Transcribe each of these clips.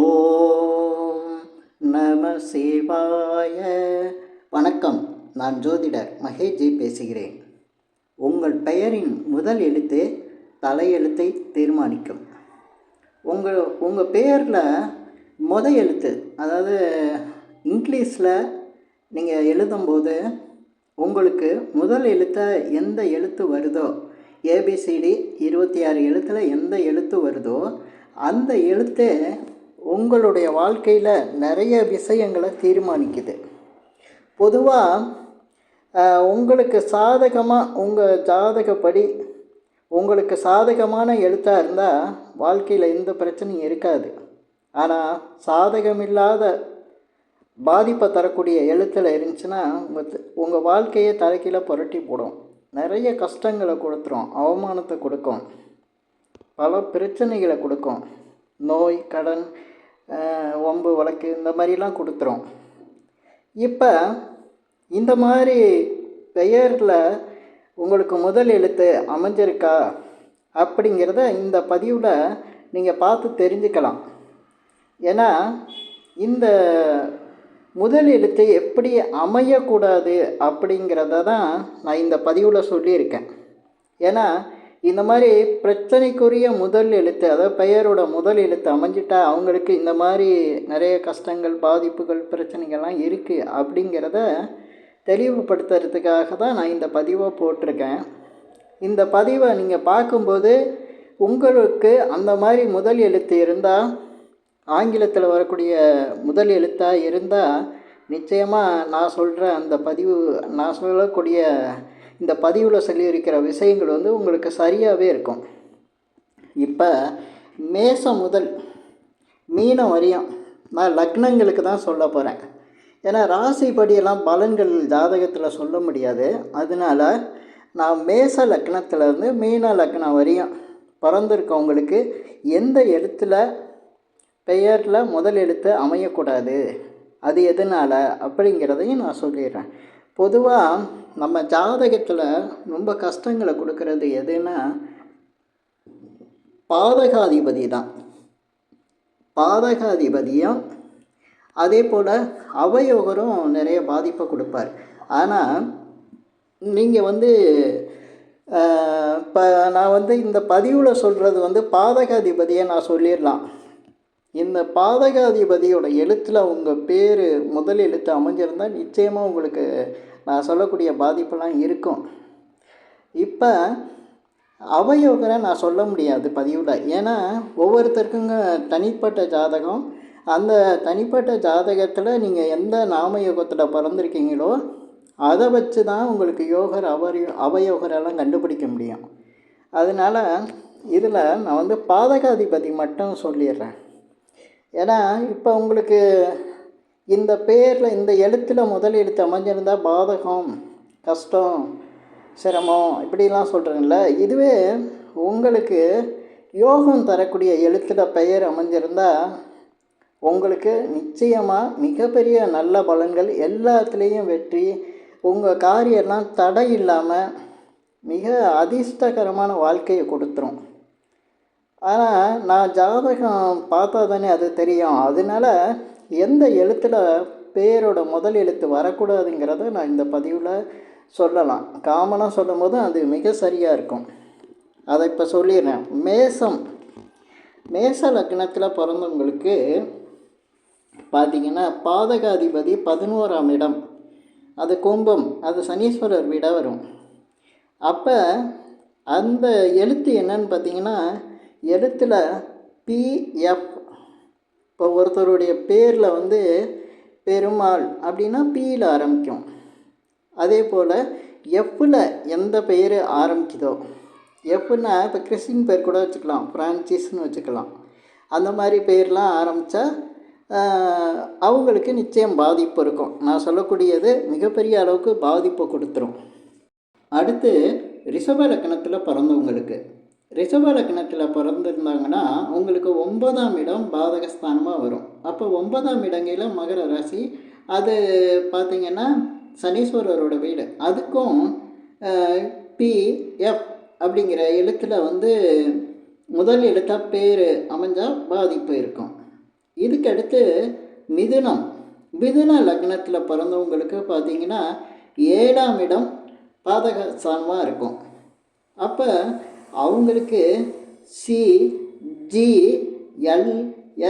ஓம் நம சிவாய. வணக்கம் நான் ஜோதிடர் மகேஷ்ஜி பேசுகிறேன். உங்கள் பெயரின் முதல் எழுத்து தலையெழுத்தை தீர்மானிக்கும். உங்கள் உங்கள் பெயரில் முத எழுத்து அதாவது இங்கிலீஷில் நீங்கள் எழுதும்போது உங்களுக்கு முதல் எழுத்தை எந்த எழுத்து வருதோ ஏபிசிடி இருபத்தி ஆறு எழுத்தில் எந்த எழுத்து வருதோ அந்த எழுத்தே உங்களுடைய வாழ்க்கையில் நிறைய விஷயங்களை தீர்மானிக்குது. பொதுவாக உங்களுக்கு சாதகமாக உங்கள் ஜாதகப்படி உங்களுக்கு சாதகமான எழுத்தாக இருந்தால் வாழ்க்கையில் எந்த பிரச்சனையும் இருக்காது. ஆனால் சாதகமில்லாத பாதிப்பை தரக்கூடிய எழுத்தில் இருந்துச்சுன்னா உங்கள் உங்கள் வாழ்க்கையை தலைக்கீழ புரட்டி போடும். நிறைய கஷ்டங்களை கொடுத்துரும் அவமானத்தை கொடுக்கும். பல பிரச்சனைகளை கொடுக்கும். நோய் கடன் ஒம்பு வழக்கு இந்த மாதிரிலாம் கொடுத்துரும். இப்போ இந்த மாதிரி பெயரில் உங்களுக்கு முதல் எழுத்து அமைஞ்சிருக்கா? அப்படிங்கிறத இந்த பதிவில் நீங்கள் பார்த்து தெரிஞ்சுக்கலாம். ஏன்னா இந்த முதல் எழுத்து எப்படி அமையக்கூடாது அப்படிங்கிறத தான் நான் இந்த பதிவில் சொல்லியிருக்கேன். ஏன்னா இந்த மாதிரி பிரச்சனைக்குரிய முதல் எழுத்து அதாவது பெயரோட முதல் எழுத்து அமைஞ்சிட்டா அவங்களுக்கு இந்த மாதிரி நிறைய கஷ்டங்கள் பாதிப்புகள் பிரச்சனைகள்லாம் இருக்குது அப்படிங்கிறத தெளிவுபடுத்துறதுக்காக தான் நான் இந்த பதிவை போட்டிருக்கேன். இந்த பதிவை நீங்கள் பார்க்கும்போது உங்களுக்கு அந்த மாதிரி முதல் எழுத்து இருந்தால் ஆங்கிலத்தில் வரக்கூடிய முதல் எழுத்தாக இருந்தால் நிச்சயமாக நான் சொல்கிற அந்த பதிவு நான் சொல்லக்கூடிய இந்த பதிவில் சொல்லியிருக்கிற விஷயங்கள் வந்து உங்களுக்கு சரியாகவே இருக்கும். இப்போ மேசம் முதல் மீனம் வரையும் நான் லக்னங்களுக்கு தான் சொல்ல போகிறேன் ஏன்னா ராசிப்படியெல்லாம் பலன்கள் ஜாதகத்தில் சொல்ல முடியாது. அதனால் நான் மேச லக்னத்துலேருந்து மீன லக்னம் வரையும் பிறந்திருக்கவங்களுக்கு எந்த எழுத்தில் பெயரில் முதல் எழுத்து அமையக்கூடாது. அது எதனால் அப்படிங்கிறதையும் நான் சொல்லிடுறேன். பொதுவாக நம்ம ஜாதகத்தில் ரொம்ப கஷ்டங்களை கொடுக்கறது எதுன்னா பாதகாதிபதி தான். பாதகாதிபதியும் அதே போல் அவயோகரும் நிறைய பாதிப்பை கொடுப்பார். ஆனால் நீங்கள் வந்து இப்போ நான் வந்து இந்த பதிவில் சொல்கிறது வந்து பாதகாதிபதியை நான் சொல்லிடலாம். இந்த பாதகாதிபதியோட எழுத்தில் உங்கள் பேர் முதல் எழுத்து அமைஞ்சிருந்தால் நிச்சயமாக உங்களுக்கு நான் சொல்லக்கூடிய பாதிப்பெல்லாம் இருக்கும். இப்போ அவயோகரை நான் சொல்ல முடியாது பதிவில். ஏன்னா ஒவ்வொருத்தருக்குங்க தனிப்பட்ட ஜாதகம். அந்த தனிப்பட்ட ஜாதகத்தில் நீங்கள் எந்த நாமயோகத்தில் பிறந்திருக்கீங்களோ அதை வச்சு தான் உங்களுக்கு யோகர் அவர் அவயோகரெல்லாம் கண்டுபிடிக்க முடியும். அதனால் இதில் நான் வந்து பாதகாதிபதி மட்டும் சொல்லிடுறேன். ஏன்னா இப்போ உங்களுக்கு இந்த பேரில் இந்த எழுத்தில் முதல் எழுத்து அமைஞ்சிருந்தால் பாதகம் கஷ்டம் சிரமம் இப்படிலாம் சொல்கிறேன்ல இதுவே உங்களுக்கு யோகம் தரக்கூடிய எழுத்தில் பெயர் அமைஞ்சிருந்தால் உங்களுக்கு நிச்சயமாக மிகப்பெரிய நல்ல பலன்கள் எல்லாத்துலேயும் வெற்றி உங்கள் காரியெல்லாம் தடை இல்லாமல் மிக அதிர்ஷ்டகரமான வாழ்க்கையை கொடுத்துரும். ஆனால் நான் ஜாதகம் பார்த்தா தானே அது தெரியும். அதனால் எந்த எழுத்தில் பேரோட முதல் எழுத்து வரக்கூடாதுங்கிறத நான் இந்த பதிவில் சொல்லலாம். காமனாக சொல்லும் போது அது மிக சரியாக இருக்கும். அதை இப்போ சொல்லிடுறேன். மேசம். மேச லக்னத்தில் பிறந்தவங்களுக்கு பார்த்திங்கன்னா பாதகாதிபதி பதினோராம் இடம். அது கும்பம். அது சனீஸ்வரர் விட வரும். அப்போ அந்த எழுத்து என்னன்னு பார்த்தீங்கன்னா எழுத்தில் பிஎஃப் இப்போ ஒருத்தருடைய பேரில் வந்து பெருமாள் அப்படின்னா பியில் ஆரம்பிக்கும். அதே போல் எஃப்பில் எந்த பெயர் ஆரம்பிக்குதோ எஃப்னா இப்போ கிறிஸ்டின் பேர் கூட வச்சுக்கலாம் ஃப்ரான்சிஸ்னு வச்சுக்கலாம். அந்த மாதிரி பேர்லாம் ஆரம்பித்தா அவங்களுக்கு நிச்சயம் பாதிப்பு இருக்கும். நான் சொல்லக்கூடியது மிகப்பெரிய அளவுக்கு பாதிப்பை கொடுத்துரும். அடுத்து ரிஷப லக்கணத்தில் பிறந்தவங்களுக்கு. ரிஷப லக்னத்தில் பிறந்திருந்தாங்கன்னா உங்களுக்கு ஒன்பதாம் இடம் பாதகஸ்தானமாக வரும். அப்போ ஒன்பதாம் இடங்கையில் மகர ராசி அது பார்த்திங்கன்னா சனீஸ்வரரோட வீடு. அதுக்கும் பிஎஃப் அப்படிங்கிற எழுத்தில் வந்து முதல் எழுத்தாக பேர் அமைஞ்சால் பாதிப்பு இருக்கும். இதுக்கடுத்து மிதுனம். மிதுன லக்னத்தில் பிறந்தவங்களுக்கு பார்த்தீங்கன்னா ஏழாம் இடம் பாதகஸ்தானமாக இருக்கும். அப்போ அவங்களுக்கு சி ஜி எல்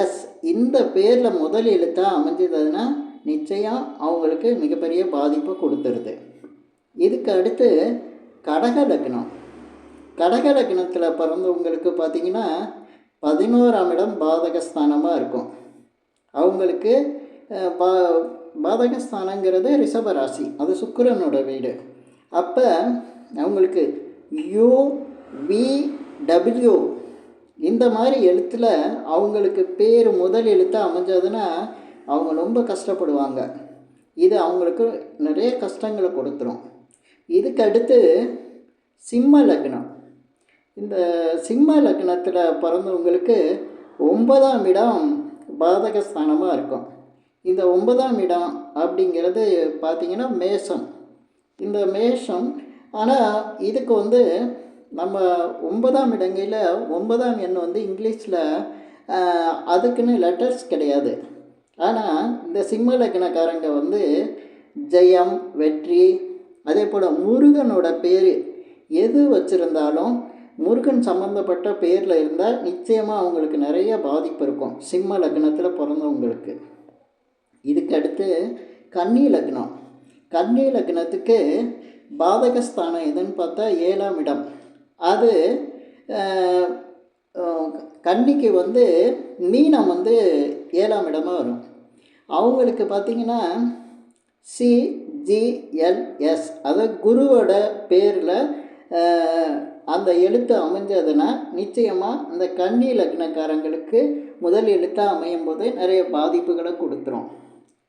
எஸ் இந்த பேரில் முதல் எழுத்தாக அமைஞ்சதுன்னா நிச்சயம் அவங்களுக்கு மிகப்பெரிய பாதிப்பை கொடுத்துருது. இதுக்கு அடுத்து கடக லக்னம். கடக லக்னத்தில் பிறந்தவங்களுக்கு பார்த்திங்கன்னா பதினோராம் இடம் பாதகஸ்தானமாக இருக்கும். அவங்களுக்கு பா பாதகஸ்தானங்கிறது ரிஷபராசி அது சுக்கரனோட வீடு. அப்போ அவங்களுக்கு யூ வி டபிள்யூ இந்த மாதிரி எழுத்தில் அவங்களுக்கு பேர் முதல் எழுத்து அமைஞ்சதுன்னா அவங்க ரொம்ப கஷ்டப்படுவாங்க. இது அவங்களுக்கு நிறைய கஷ்டங்களை கொடுத்துரும். இதுக்கு அடுத்து சிம்ம லக்னம். இந்த சிம்ம லக்னத்தில் பிறந்தவங்களுக்கு ஒன்பதாம் இடம் பாதகஸ்தானமாக இருக்கும். இந்த ஒன்பதாம் இடம் அப்படிங்கிறது பார்த்திங்கன்னா மேஷம். இந்த மேஷம் ஆனால் இதுக்கு வந்து நம்ம ஒன்பதாம் இடங்கையில் ஒன்பதாம் எண் வந்து இங்கிலீஷில் அதுக்குன்னு லெட்டர்ஸ் கிடையாது. ஆனால் இந்த சிம்ம லக்னக்காரங்க வந்து ஜெயம் வெற்றி அதே போல் முருகனோட பேர் எது வச்சுருந்தாலும் முருகன் சம்மந்தப்பட்ட பேரில் இருந்தால் நிச்சயமாக அவங்களுக்கு நிறைய பாதிப்பு இருக்கும் சிம்ம லக்னத்தில் பிறந்தவங்களுக்கு. இதுக்கு அடுத்து கன்னி லக்னம் கன்னி லக்னத்துக்கு பாதகஸ்தானம் எதுன்னு பார்த்தா ஏழாம் இடம். அது கன்னிக்கு வந்து மீனம் வந்து ஏழாம் இடமாக வரும். அவங்களுக்கு பார்த்திங்கன்னா சிஜிஎல்எஸ் அதாவது குருவோட பேரில் அந்த எழுத்து அமைஞ்சதுன்னா நிச்சயமாக இந்த கன்னி லக்னக்காரங்களுக்கு முதல் எழுத்தாக அமையும் போது நிறைய பாதிப்புகளை கொடுத்துரும்.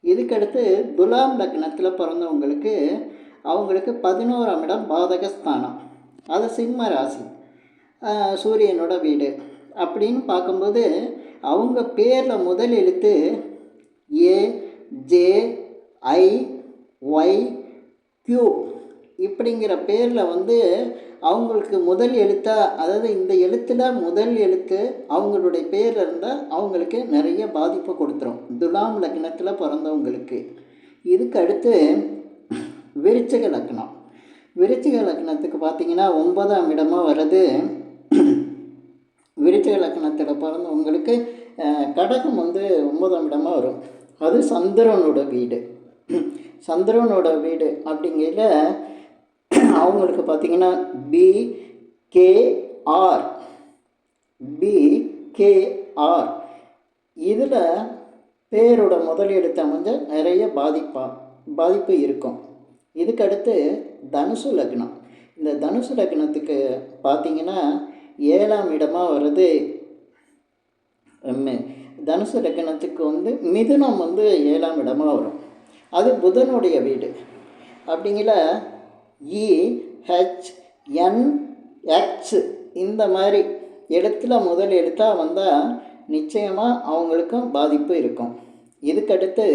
இதுக்கடுத்து துலாம் லக்னத்தில் பிறந்தவங்களுக்கு அவங்களுக்கு பதினோராம் இடம் பாதகஸ்தானம். அது சிம்ம ராசி. சூரியனோட வீடு. அப்படின்னு பார்க்கும்போது அவங்க பேரில் முதல் எழுத்து A J I Y Q. இப்படிங்கிற பேரில் வந்து அவங்களுக்கு முதல் எழுத்தா அதாவது இந்த எழுத்தில் முதல் எழுத்து அவங்களுடைய பேரில் இருந்தால் அவங்களுக்கு நிறைய பாதிப்பை கொடுத்துரும். துலாம் லக்னத்தில் பிறந்தவங்களுக்கு. இதுக்கு அடுத்து விருச்சக லக்னம். விருச்சிக லக்னத்துக்கு பார்த்தீங்கன்னா ஒன்பதாம் இடமாக வர்றது. விருச்சிக லக்னத்தில் பிறந்தவங்களுக்கு கடகம் வந்து ஒன்பதாம் இடமாக வரும். அது சந்திரனோட வீடு. சந்திரனோட வீடு அப்படிங்கையில் அவங்களுக்கு பார்த்தீங்கன்னா P K R P K R இதில் பேரோட முதல் எழுத்து அமைஞ்ச நிறைய பாதிப்பா பாதிப்பு இருக்கும். இதுக்கடுத்து தனுசு லக்னம். இந்த தனுசு லக்னத்துக்கு பார்த்தீங்கன்னா ஏழாம் இடமாக வருது. தனுசு லக்னத்துக்கு வந்து மிதுனம் வந்து ஏழாம் இடமாக வரும். அது புதனுடைய வீடு. அப்படிங்கிற இ ஹெச் என் எக்ஸ் இந்த மாதிரி எழுத்துல முதல் எழுத்தாக வந்தால் நிச்சயமாக அவங்களுக்கும் பாதிப்பு இருக்கும். இதுக்கடுத்து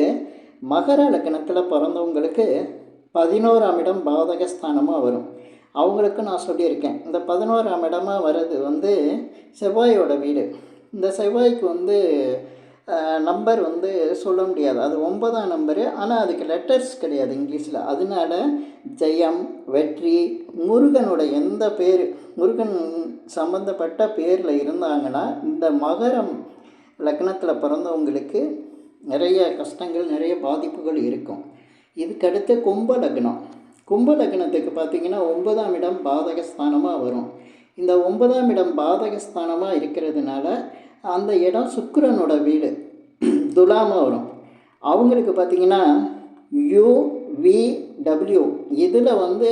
மகர லக்னத்தில் பிறந்தவங்களுக்கு பதினோராம் இடம் பாதகஸ்தானமாக வரும். அவங்களுக்கு நான் சொல்லியிருக்கேன். இந்த பதினோராம் இடமாக வர்றது வந்து செவ்வாயோட வீடு. இந்த செவ்வாய்க்கு வந்து நம்பர் வந்து சொல்ல முடியாது. அது ஒன்பதாம் நம்பரு. ஆனால் அதுக்கு லெட்டர்ஸ் கிடையாது இங்கிலீஷில். அதனால ஜெயம் வெற்றி முருகனோட எந்த பேர் முருகன் சம்பந்தப்பட்ட பேரில் இருந்தாங்கன்னா இந்த மகரம் லக்னத்தில் பிறந்தவங்களுக்கு நிறைய கஷ்டங்கள் நிறைய பாதிப்புகள் இருக்கும். இதுக்கடுத்து கும்ப லக்னம். கும்ப லக்னத்துக்கு பார்த்தீங்கன்னா ஒன்பதாம் இடம் பாதகஸ்தானமாக வரும். இந்த ஒன்பதாம் இடம் பாதகஸ்தானமாக இருக்கிறதுனால அந்த இடம் சுக்கரனோட வீடு துலாமாக வரும். அவங்களுக்கு பார்த்திங்கன்னா யூ வி டபிள்யூ இதில் வந்து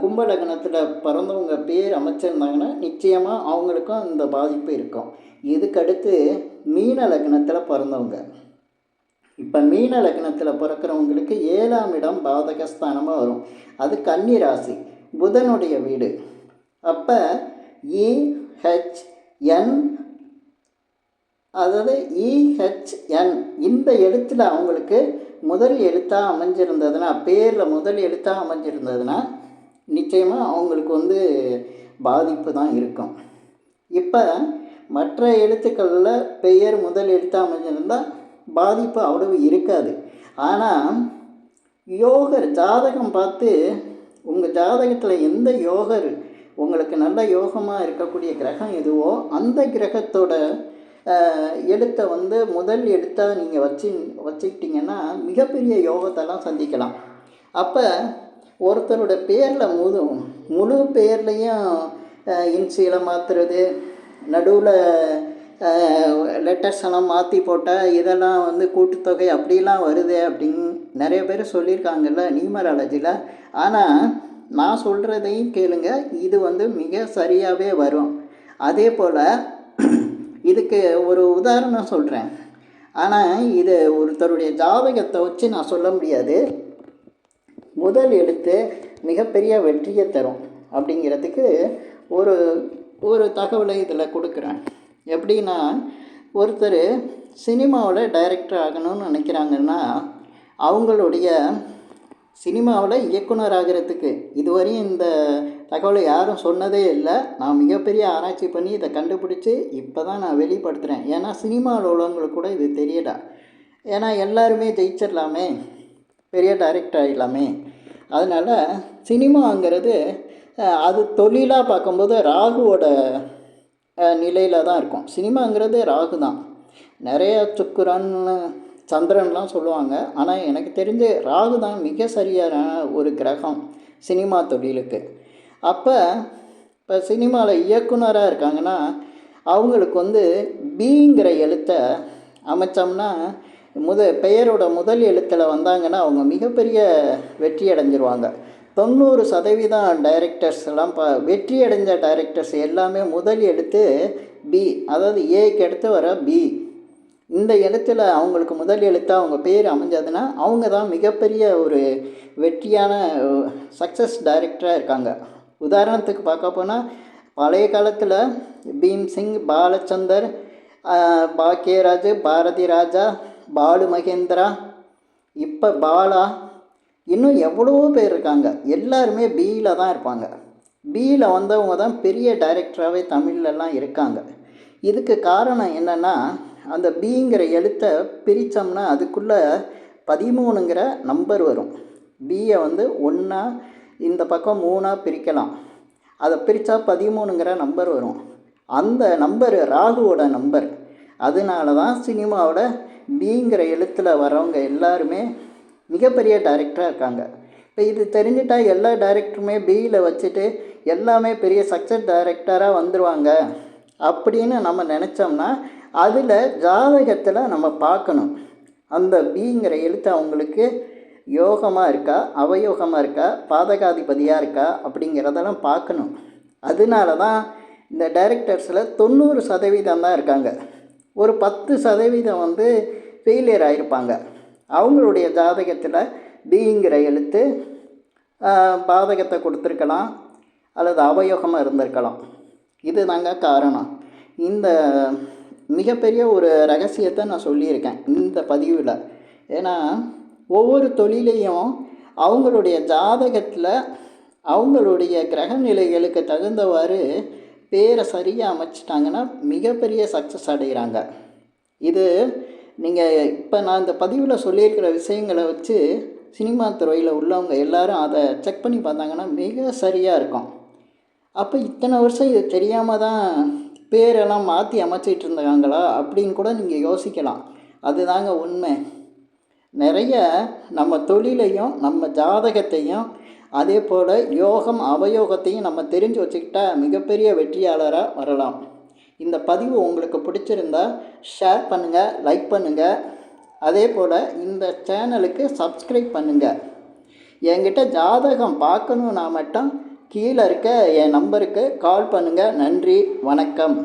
கும்ப லக்னத்தில் பிறந்தவங்க பேர் அமைச்சிருந்தாங்கன்னா நிச்சயமாக அவங்களுக்கும் இந்த பாதிப்பு இருக்கும். இதுக்கடுத்து மீன லக்னத்தில் பிறந்தவங்க. இப்போ மீன லக்னத்தில் பிறக்கிறவங்களுக்கு ஏழாம் இடம் பாதகஸ்தானமாக வரும். அது கன்னி ராசி புதனுடைய வீடு. அப்போ இஹெச்என் அதாவது இஹெச்என் இந்த எழுத்தில் அவங்களுக்கு முதல் எழுத்தாக அமைஞ்சிருந்ததுன்னா பேரில் முதல் எழுத்தாக அமைஞ்சிருந்ததுன்னா நிச்சயமாக அவங்களுக்கு வந்து பாதிப்பு தான் இருக்கும். இப்போ மற்ற எழுத்துக்களில் பெயர் முதல் எழுத்தாக அமைஞ்சிருந்தால் பாதிப்பு அவ்வளவு இருக்காது. ஆனால் யோகர் ஜாதகம் பார்த்து உங்கள் ஜாதகத்தில் எந்த யோகர் உங்களுக்கு நல்ல யோகமாக இருக்கக்கூடிய கிரகம் எதுவோ அந்த கிரகத்தோட எடுத்த எழுத்தை வந்து முதல் எழுத்தாக நீங்கள் வச்சு வச்சுக்கிட்டிங்கன்னா மிகப்பெரிய யோகத்தெல்லாம் சந்திக்கலாம். அப்போ ஒருத்தரோட பேரில் முழு முழு பேர்லேயும் இன்சியில் மாற்றுறது நடுவில் லெட்டர்ஸ் எல்லாம் மாற்றி போட்டால் இதெல்லாம் வந்து கூட்டுத்தொகை அப்படிலாம் வருது அப்படின்னு நிறைய பேர் சொல்லியிருக்காங்கல்ல நியூமராலஜியில் ஆனால் நான் சொல்கிறதையும் கேளுங்க இது வந்து மிக சரியாகவே வரும். அதே போல் இதுக்கு ஒரு உதாரணம் சொல்கிறேன் ஆனால் இது ஒருத்தருடைய ஜாதகத்தை வச்சு நான் சொல்ல முடியாது. முதல் எழுத்து மிகப்பெரிய வெற்றியை தரும் அப்படிங்கிறதுக்கு ஒரு ஒரு தகவலை இதில் கொடுக்குறேன். எப்படின்னா ஒருத்தர் சினிமாவில் டைரக்டர் ஆகணும்னு நினைக்கிறாங்கன்னா அவங்களுடைய சினிமாவில் இயக்குனர் ஆகிறதுக்கு இதுவரையும் இந்த தகவலை யாரும் சொன்னதே இல்லை. நான் மிகப்பெரிய ஆராய்ச்சி பண்ணி இதை கண்டுபிடிச்சி இப்போ தான் நான் வெளிப்படுத்துகிறேன் ஏன்னா சினிமாவில் உள்ளவங்களுக்கு கூட இது தெரியடா ஏன்னா எல்லாருமே ஜெயிச்சிடலாமே. பெரிய டைரக்டர் ஆகிடலாமே அதனால் சினிமாங்கிறது அது தொழிலாக பார்க்கும்போது ராகுவோட நிலையில் தான் இருக்கும். சினிமாங்கிறது ராகு தான். நிறையா சுக்குரன் சந்திரன்லாம் சொல்லுவாங்க. ஆனால் எனக்கு தெரிஞ்சு ராகு தான் மிக சரியான ஒரு கிரகம் சினிமா தொழிலுக்கு. அப்போ இப்போ சினிமாவில் இயக்குனராக இருக்காங்கன்னா அவங்களுக்கு வந்து பிங்கிற எழுத்தை அமைச்சோம்னா முத பெயரோட முதல் எழுத்தில் வந்தாங்கன்னா அவங்க மிகப்பெரிய வெற்றி அடைஞ்சிருவாங்க. தொண்ணூறு சதவீதம் டைரக்டர்ஸ் எல்லாம் பா வெற்றி அடைஞ்ச டைரக்டர்ஸ் எல்லாமே முதல் எழுத்து பி அதாவது ஏக்கு எடுத்து வர பி இந்த இடத்துல அவங்களுக்கு முதல் எழுத்தாக அவங்க பேர் அமைஞ்சதுன்னா அவங்க தான் மிகப்பெரிய ஒரு வெற்றியான சக்ஸஸ் டைரக்டராக இருக்காங்க. உதாரணத்துக்கு பார்க்க போனால் பழைய காலத்தில் பீம் சிங் பாலச்சந்தர் பாக்கியராஜ் பாரதி ராஜா பாலு மகேந்திரா இப்போ பாலா இன்னும் எவ்வளவோ பேர் இருக்காங்க. எல்லாருமே பியில் தான் இருப்பாங்க. பியில் வந்தவங்க தான் பெரிய டைரக்டராகவே தமிழ்லலாம் இருக்காங்க. இதுக்கு காரணம் என்னென்னா அந்த பிங்கிற எழுத்தை பிரித்தோம்னா அதுக்குள்ளே பதிமூணுங்கிற நம்பர் வரும். பியை வந்து ஒன்றா இந்த பக்கம் மூணாக பிரிக்கலாம். அதை பிரித்தா பதிமூணுங்கிற நம்பர் வரும். அந்த நம்பர் ராகுவோட நம்பர் அதனால தான் சினிமாவோட பிங்கிற எழுத்தில் வரவங்க எல்லாருமே மிகப்பெரிய டைரக்டராக இருக்காங்க. இப்போ இது தெரிஞ்சிட்டா எல்லா டைரக்டருமே பியில் வச்சுட்டு எல்லாமே பெரிய சக்ஸஸ் டைரக்டராக வந்துடுவாங்க அப்படின்னு நம்ம நினச்சோம்னா அதில் ஜாதகத்தில் நம்ம பார்க்கணும். அந்த பிங்கிற எழுத்து அவங்களுக்கு யோகமாக இருக்கா அவயோகமாக இருக்கா பாதகாதிபதியாக இருக்கா அப்படிங்கிறதெல்லாம் பார்க்கணும். அதனால தான் இந்த டைரக்டர்ஸில் தொண்ணூறு சதவீதம் தான் இருக்காங்க. ஒரு பத்து சதவீதம் வந்து ஃபெயிலியர் ஆகிருப்பாங்க அவங்களுடைய ஜாதகத்தில் பிங்கிற எழுத்து பாதகத்தை கொடுத்துருக்கலாம் அல்லது அவயோகமாக இருந்திருக்கலாம். இது தாங்க காரணம். இந்த மிகப்பெரிய ஒரு ரகசியத்தை நான் சொல்லியிருக்கேன் இந்த பதிவில். ஏன்னா ஒவ்வொரு தொழிலையும் அவங்களுடைய ஜாதகத்தில் அவங்களுடைய கிரக நிலைகளுக்கு தகுந்தவாறு பேரை சரியாக அமைச்சிட்டாங்கன்னா மிகப்பெரிய சக்ஸஸ் அடைகிறாங்க. இது நீங்கள் இப்போ நான் இந்த பதிவில் சொல்லியிருக்கிற விஷயங்களை வச்சு சினிமா துறையில் உள்ளவங்க எல்லாரும் அதை செக் பண்ணி பார்த்தாங்கன்னா மிக சரியாக இருக்கும். அப்போ இத்தனை வருஷம் இது தெரியாமல் தான் பேரெல்லாம் மாற்றி அமைச்சிட்டு இருந்தாங்களா அப்படின்னு கூட நீங்கள் யோசிக்கலாம். அதுதாங்க உண்மை. நிறைய நம்ம தொழிலையும் நம்ம ஜாதகத்தையும் அதே போல் யோகம் அவயோகத்தையும் நம்ம தெரிஞ்சு வச்சுக்கிட்டால் மிகப்பெரிய வெற்றியாளராக வரலாம். இந்த பதிவு உங்களுக்கு பிடிச்சிருந்தா ஷேர் பண்ணுங்கள் லைக் பண்ணுங்கள் அதே போல் இந்த சேனலுக்கு சப்ஸ்கிரைப் பண்ணுங்கள் என்கிட்ட ஜாதகம் பார்க்கணுன்னா மட்டும் கீழே இருக்க என் நம்பருக்கு கால் பண்ணுங்கள் நன்றி வணக்கம்.